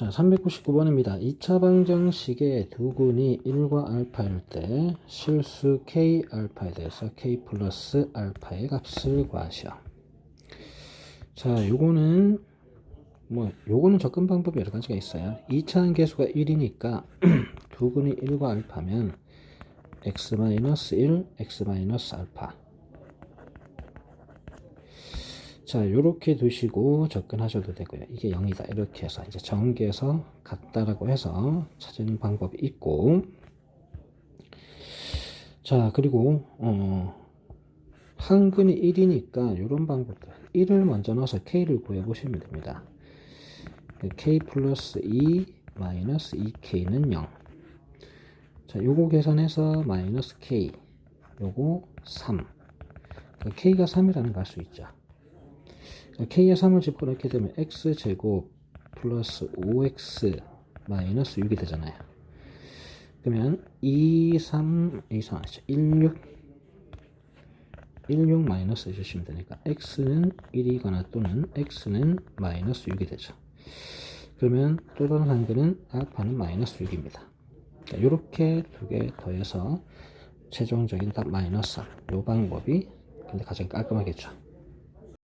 자, 399번입니다. 2차 방정식의 두근이 1과 알파일 때 실수 k 알파에 대해서 k 플러스 알파의 값을 구하시오. 자, 요거는 뭐 요거는 접근 방법이 여러 가지가 있어요. 2차 계수가 1이니까 두근이 1과 알파면 x-1, x-알파 자, 요렇게 두시고 접근하셔도 되고요. 이게 0이다. 이렇게 해서 이제 전개해서 같다라고 해서 찾는 방법이 있고 자, 그리고 어 한근이 1이니까 요런 방법들 1을 먼저 넣어서 k를 구해 보시면 됩니다. k 플러스 2 마이너스 2k는 0. 자, 요거 계산해서 마이너스 k 요거 3. k가 3이라는 걸 알 수 있죠. K의 3을 집어넣게 되면 x제곱 플러스 5x 마이너스 6이 되잖아요. 그러면 2, 3, 2, 3 아니죠. 16, 16 마이너스 해주시면 되니까 x는 1이거나 또는 x는 마이너스 6이 되죠. 그러면 또 다른 한글은 알파는 마이너스 6입니다. 이렇게 두 개 더해서 최종적인 답 마이너스 3. 이 방법이 근데 가장 깔끔하겠죠.